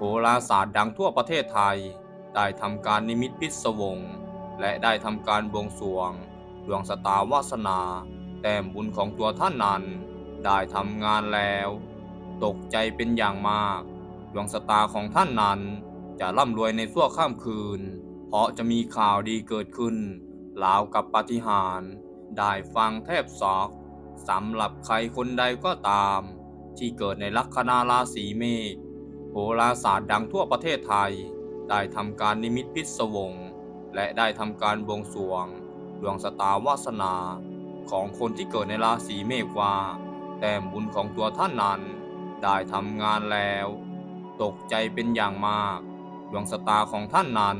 โหราศาสตร์ดังทั่วประเทศไทย ได้ทำการนิมิตพิศวง และได้ทำการบวงสรวง ดวงสตาวาสนา แต้มบุญของตัวท่านนั้น ได้ทำงานแล้ว ตกใจเป็นอย่างมาก ดวงสตาของท่านนั้นจะร่ำรวยในชั่วข้ามคืน เพราะจะมีข่าวดีเกิดขึ้นราวกับปาฏิหาริย์ได้ฟังแทบซอกสำหรับใครคนใดก็ตาม ที่เกิดในลัคนาราศีเมษ ราศาสตร์ดังทั่วประเทศไทย ได้ทำการนิมิตพิศวง และได้ทำการบวงสรวง ดวงสตาวาสนา ของคนที่เกิดในราศีเมษว่า แต้มบุญของตัวท่านนั้น ได้ทำงานแล้ว ตกใจเป็นอย่างมาก ดวงสตาของท่านนั้น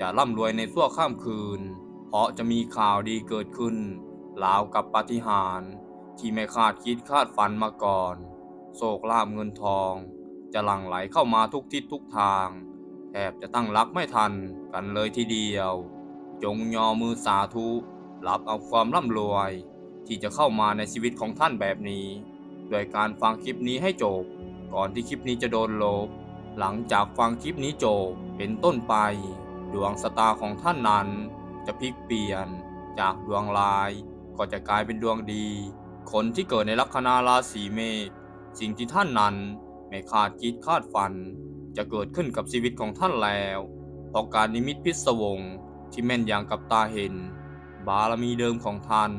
จะร่ำรวยในชั่วข้ามคืน เพราะจะมีข่าวดีเกิดขึ้นราวกับปาฏิหาริย์ที่ไม่คาดคิดคาดฝันมาก่อน โศกลาบเงินทอง จะหลั่งไหลเข้ามาทุกทิศทุกทาง แทบจะตั้งรักไม่ทันกันเลยทีเดียว จงยอมือสาธุ รับเอาความร่ำรวย ที่จะเข้ามาในชีวิตของท่านแบบนี้ โดยการฟังคลิปนี้ให้จบ ก่อนที่คลิปนี้จะโดนลบ หลังจากฟังคลิปนี้จบเป็นต้นไป ดวงสตาของท่านนั้น จะพลิกเปลี่ยน จากดวงร้าย ก็จะกลายเป็นดวงดี คนที่เกิดในลัคนาราศีเมษสิ่งที่ท่านนั้น ไม่คาดคิดคาดฝัน จะเกิดขึ้นกับชีวิตของท่านแล้วเพราะการนิมิตพิศวงที่แม่นยางกับตาเห็น บารมีเดิมของท่าน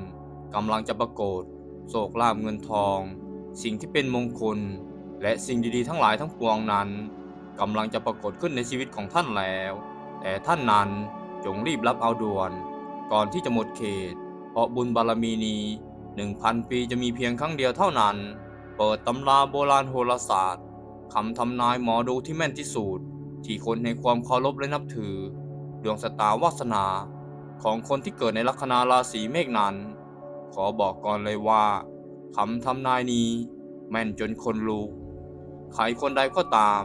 กำลังจะปรากฏโศกลาบเงินทอง สิ่งที่เป็นมงคล และสิ่งดีๆทั้งหลายทั้งปวงนั้นกำลังจะปรากฏขึ้นในชีวิตของท่านแล้ว แต่ท่านนั้นจงรีบรับเอาด่วน ก่อนที่จะหมดเขต เพราะบุญบารมีนี้หนึ่งพันปีจะมีเพียงครั้งเดียวเท่านั้น เปิดตำราโบราณโหราศาสตร์คำทำนายหมอดูที่แม่นที่สุดที่คนในความเคารพและนับถือ ดวงสตาวาสนา ของคนที่เกิดในลัคนาราศีเมษนั้น ขอบอกก่อนเลยว่าคำทำนายนี้ แม่นจนคนลุกใครคนใดก็ตาม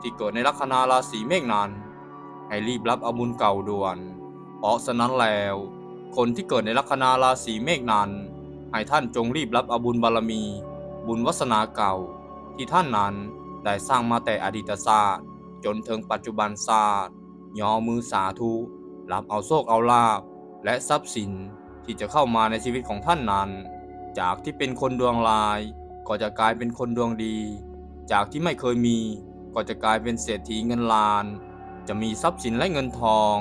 ที่เกิดในลัคนาราศีเมษนั้น ให้รีบรับอาบุญเก่าด่วน เพราะฉะนั้นแล้ว คนที่เกิดในลัคนาราศีเมษนั้นให้ท่านจงรีบรับอาบุญบารมี บุญวัสนาเก่าที่ท่านนั้นได้สร้างมาแต่อดีตศาสตร์ จนถึงปัจจุบันศาสตร์ยอมือสาธุรับเอาโชคเอาลาบและทรัพย์สินที่จะเข้ามาในชีวิตของท่านนั้น จากที่เป็นคนดวงลาย ก็จะกลายเป็นคนดวงดี จากที่ไม่เคยมี ก็จะกลายเป็นเศรษฐีเงินล้าน จะมีทรัพย์สินและเงินทอง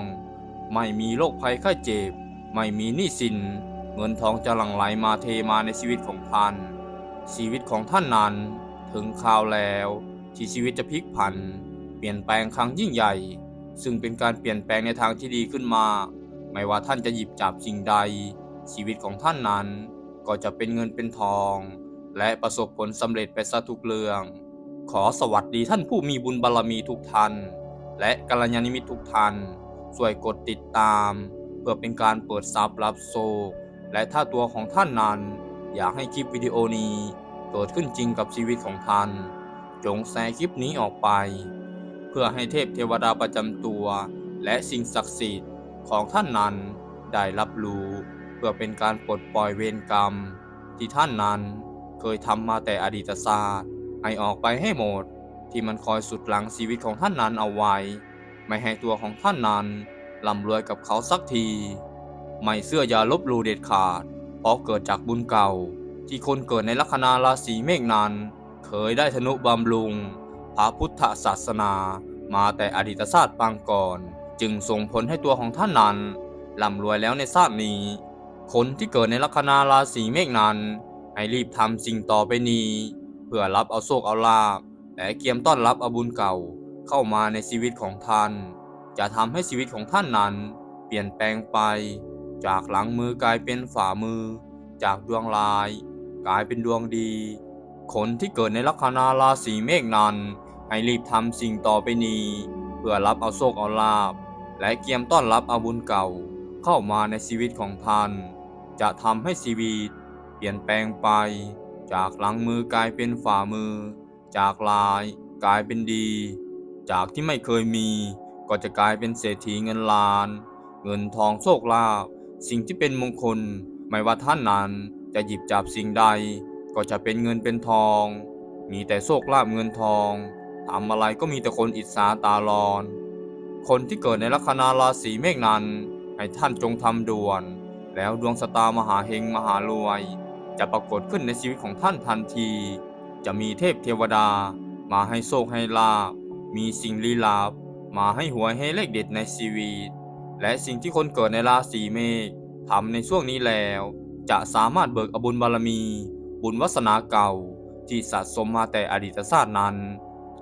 ไม่มีโรคภัยไข้เจ็บ ไม่มีหนี้สิน เงินทองจะหลั่งไหลมาเทมาในชีวิตของท่าน ชีวิตของท่านนั้นถึงคราวแล้วที่ชีวิตจะพลิกผัน เปลี่ยนแปลงครั้งยิ่งใหญ่ ซึ่งเป็นการเปลี่ยนแปลงในทางที่ดีขึ้นมา ไม่ว่าท่านจะหยิบจับสิ่งใด ชีวิตของท่านนั้นก็จะเป็นเงินเป็นทอง และประสบผลสำเร็จไปซะทุกเรื่อง ขอสวัสดีท่านผู้มีบุญบารรมีทุกท่าน และกัลยาณมิตรทุกท่านช่วยกดติดตาม เพื่อเป็นการเปิดซับรับโซกและถ้าตัวของท่านนั้น อยากให้คลิปวิดีโอนี้ เกิดขึ้นจริงกับชีวิตของท่าน จงแชร์คลิปนี้ออกไป เพื่อให้เทพเทวดาประจำตัว และสิ่งศักดิ์สิทธิ์ของท่านนั้นได้รับรู้ เพื่อเป็นการปลดปล่อยเวรกรรม ที่ท่านนั้นเคยทำมาแต่อดีตศาสตร์ให้ออกไปให้หมด ที่มันคอยสุดหลังชีวิตของท่านนั้นเอาไว้ ไม่ให้ตัวของท่านนั้นร่ำรวยกับเขาสักที ไม่เสื้ออย่าลบลูเด็ดขาด ราะเกิดจากบุญเก่า ที่คนเกิดในลัคนาราศีเมษนั้น เคยได้ธนุบำรุง พระพุทธศาสนา มาแต่อดีตชาติปางก่อน จึงส่งผลให้ตัวของท่านนั้นร่ำรวยแล้วในชาตินี้ คนที่เกิดในลัคนาราศีเมษนั้นให้รีบทำสิ่งต่อไปนี้ เพื่อรับเอาโชคเอาลาภและเกียมต้อนรับอาบุญเก่าเข้ามาในชีวิตของท่าน จะทำให้ชีวิตของท่านนั้น เปลี่ยนแปลงไป จากหลังมือกลายเป็นฝ่ามือ จากดวงลาย กลายเป็นดวงดี คนที่เกิดในลัคนาราศีเมษนั้น ให้รีบทำสิ่งต่อไปนี้ เพื่อรับเอาโชคเอาลาภและเกียมต้อนรับอาบุญเก่าเข้ามาในชีวิตของท่าน จะทำให้ชีวิต เปลี่ยนแปลงไป จากหลังมือกลายเป็นฝ่ามือ จากลาย กลายเป็นดี จากที่ไม่เคยมีก็จะกลายเป็นเศรษฐีเงินล้าน เงินทองโชคลาภ สิ่งที่เป็นมงคลไม่ว่าท่านนั้นจะหยิบจับสิ่งใด ก็จะเป็นเงินเป็นทอง มีแต่โชคลาภเงินทองทำอะไรก็มีแต่คนอิจฉาตาลอน คนที่เกิดในลัคนาราศีเมษนั้น ให้ท่านจงทำด่วน แล้วดวงสตามหาเฮงมหารวย จะปรากฏขึ้นในชีวิตของท่านทันที จะมีเทพเทวดา มาให้โชคให้ลาบมีสิ่งลี้ลับ มาให้หวยให้เลขเด็ดในชีวิต และสิ่งที่คนเกิดในราศีเมษทำในช่วงนี้แล้ว จะสามารถเบิกอบุญบารมี บุญวัสนาเก่า ที่สะสมมาแต่อดีตชาตินั้น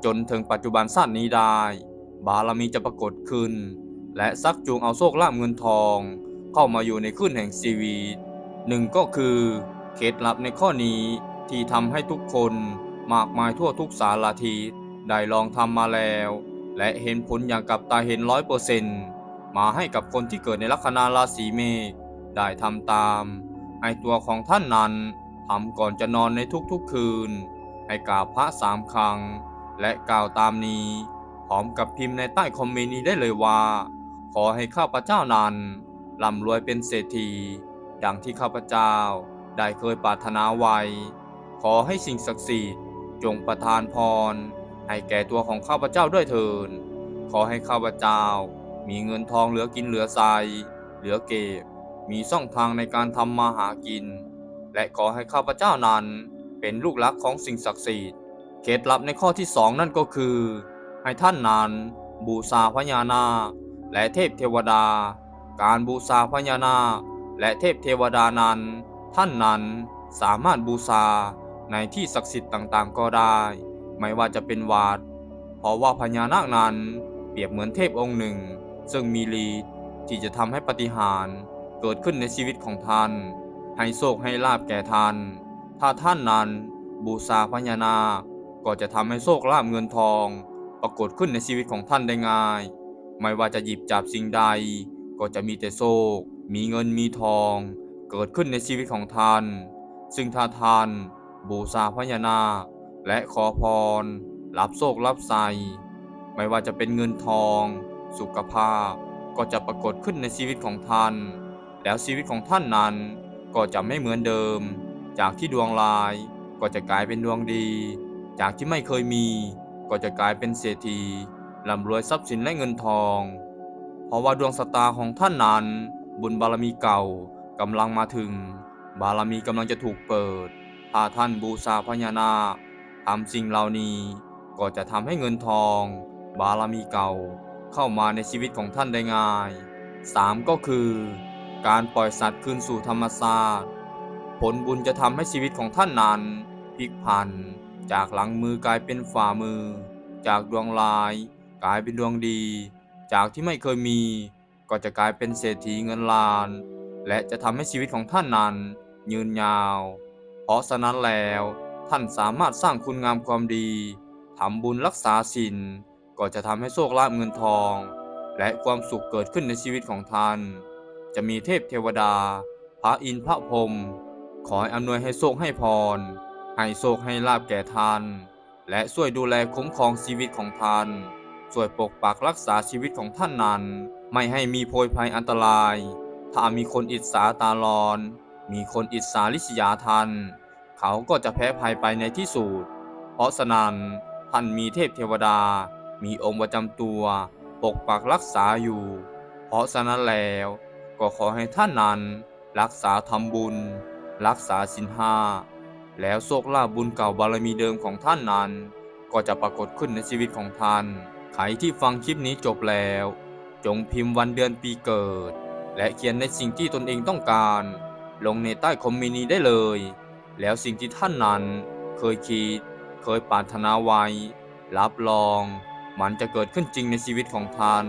จนถึงปัจจุบันชาตินี้ได้ บารมีจะปรากฏขึ้น และซักจูงเอาโชคลาภเงินทอง เข้ามาอยู่ในขึ้นแห่งชีวิตหนึ่งก็คือเคล็ดลับในข้อนี้ที่ทำให้ทุกคนมากมายทั่วทุกสารทิศได้ลองทำมาแล้ว และเห็นผลอย่างกับตาเห็นร้อยเปอร์เซนต์ มาให้กับคนที่เกิดในลัคนาราศีเมษได้ทำตาม ให้ตัวของท่านนั้นทำก่อนจะนอนในทุกๆคืน ให้กราบพระสามครั้ง และกล่าวตามนี้ พร้อมกับพิมพ์ในใต้คอมเมนต์นี้ได้เลยว่า ขอให้ข้าพเจ้านั้นร่ำรวยเป็นเศรษฐี ดังที่ข้าพเจ้าได้เคยปรารถนาไว้ ขอให้สิ่งศักดิ์สิทธิ์จงประทานพร ให้แก่ตัวของข้าพเจ้าด้วยเถิดขอให้ข้าพเจ้า มีเงินทองเหลือกินเหลือใช้เหลือเก็บ มีช่องทางในการทำมาหากิน และขอให้ข้าพเจ้านั้นเป็นลูกหลักของสิ่งศักดิ์สิทธิ์ เคล็ดลับในข้อที่สองนั่นก็คือ ให้ท่านนั้นบูชาพญานาคและเทพเทวดา การบูชาพญานาคและเทพเทวดานั้น ท่านนั้นสามารถบูชาในที่ศักดิ์สิทธิ์ต่างๆ ก็ได้ ไม่ว่าจะเป็นวัด เพราะว่าพญานาคนั้นเปรียบเหมือนเทพองค์หนึ่ง ซึ่งมีฤทธิ์ที่จะทำให้ปฏิหารเกิดขึ้นในชีวิตของท่าน ให้โชคให้ลาบแก่ท่าน ถ้าท่านนั้นบูชาพญานาคก็จะทำให้โชคลาภเงินทอง ปรากฏขึ้นในชีวิตของท่านได้ง่าย ไม่ว่าจะหยิบจับสิ่งใด ก็จะมีแต่โชค มีเงินมีทอง เกิดขึ้นในชีวิตของท่าน ซึ่งถ้าท่านบูชาพญานาคและขอพรรับโชครับใสไม่ว่าจะเป็นเงินทอง สุขภาพก็จะปรากฏขึ้นในชีวิตของท่าน แล้วชีวิตของท่านนั้นก็จะไม่เหมือนเดิม จากที่ดวงลายก็จะกลายเป็นดวงดี จากที่ไม่เคยมี ก็จะกลายเป็นเศรษฐีร่ำรวยทรัพย์สินและเงินทอง เพราะว่าดวงสตาของท่านนั้น บุญบารมีเก่ากำลังมาถึง บารมีกำลังจะถูกเปิด ถ้าท่านบูชาพญานาคทำสิ่งเหล่านี้ก็จะทำให้เงินทอง บารมีเก่า เข้ามาในชีวิตของท่านได้ง่าย 3. ก็คือ การปล่อยสัตว์คืนสู่ธรรมชาติผลบุญจะทำให้ชีวิตของท่านนั้นพลิกผัน จากหลังมือกลายเป็นฝ่ามือ จากดวงลาย กลายเป็นดวงดี จากที่ไม่เคยมี ก็จะกลายเป็นเศรษฐีเงินล้าน และจะทำให้ชีวิตของท่านนั้น ยืนยาว เพราะฉะนั้นแล้วท่านสามารถสร้างคุณงามความดีทำบุญรักษาศีล ก็จะทำให้โชคลาภเงินทอง และความสุขเกิดขึ้นในชีวิตของท่าน จะมีเทพเทวดา พระอินทร์พระพรหมขอให้อำนวยให้โชคให้พร ให้โชคให้ลาบแก่ท่าน และช่วยดูแลคุ้มครองชีวิตของท่านช่วยปกปักรักษาชีวิตของท่านนั้น ไม่ให้มีโพยภัยอันตราย ถ้ามีคนอิจฉาตาลอน มีคนอิจฉาลิษยาท่านเขาก็จะแพ้ภัยไปในที่สุด เพราะฉะนั้นท่านมีเทพเทวดา มีองค์ประจำตัวปกปักรักษาอยู่ เพราะฉะนั้นแล้วก็ขอให้ท่านนั้นรักษาทำบุญ รักษาสินห้าแล้วโชคลาภบุญเก่าบารมีเดิมของท่านนั้น ก็จะปรากฏขึ้นในชีวิตของท่าน ใครที่ฟังคลิปนี้จบแล้ว จงพิมพ์วันเดือนปีเกิด และเขียนในสิ่งที่ตนเองต้องการ ลงในใต้คอมมนต์นี้ได้เลย แล้วสิ่งที่ท่านนั้นเคยคิด เคยปรารถนาไว้ รับรอง มันจะเกิดขึ้นจริงในชีวิตของท่าน